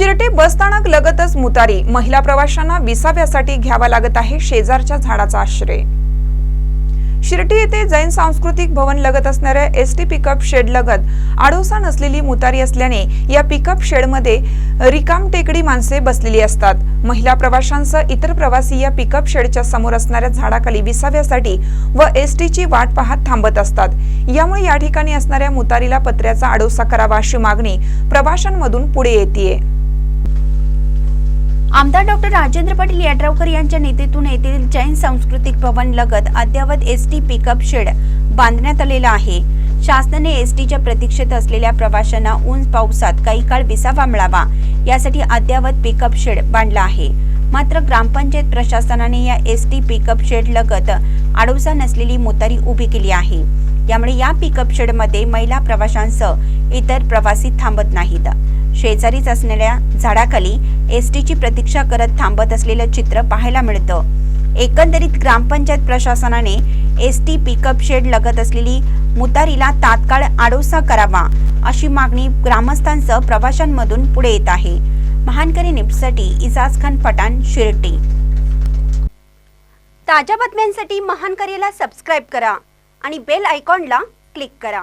शिरटे बसस्थानक लगतच मुतारी. महिला प्रवाशांना विसाव्यासाठी घ्यावा लागत आहे शेजारच्या झाडाचा आश्रय. शिर्टी येथे जैन सांस्कृतिक भवन लगत असणाऱ्या एस टी पिकअप शेड लगत आडोसा नसलेली मुतारी असल्याने या पिकअप शेडमध्ये रिकाम टेकडी माणसे बसलेली असतात. महिला प्रवाशांसह इतर प्रवासी या पिकअप शेडच्या समोर असणाऱ्या झाडाखाली विसाव्यासाठी व एस टीची वाट पाहत थांबत असतात. यामुळे या ठिकाणी असणाऱ्या मुतारीला पत्र्याचा आडोसा करावा अशी मागणी प्रवाशांमधून पुढे येते आमदार डॉक्टर राजेंद्र पाटील यड्रावकर यांच्या नेतृत्वातून येथील जैन सांस्कृतिक भवन लगत अद्ययावत एस टी पिकअप शेड बांधण्यात आलेला आहे. शासनाने एस टीच्या प्रतीक्षेत असलेल्या प्रवाशांना ऊन पावसात काही काळ विसावा मिळावा यासाठी अद्ययावत पिकअप शेड बांधला आहे. मात्र ग्रामपंचायत प्रशासनाने या एस टी पिकअप शेड लगत आडोसा नसलेली मोतारी उभी केली आहे. यामुळे या पिकअप शेडमध्ये महिला प्रवाशांसह इतर प्रवासी थांबत नाहीत. शेजारीच असलेल्या झाडाखाली एस टीची प्रतीक्षा करत थांबत असलेलं चित्र पाहायला मिळतं. एकंदरीत ग्रामपंचायत प्रशासनाने एस टी पिकअप शेड लगत असलेली मुतारीला तात्काळ आडोसा करावा अशी मागणी ग्रामस्थांसह प्रवाशांमधून पुढे येत आहे. महानकरी न्यूजसाठी इजाज खान पठाण शिर्टी ताज्या बातम्यांसाठी महानकरीला सबस्क्राईब करा आणि बेल आयकॉनला क्लिक करा.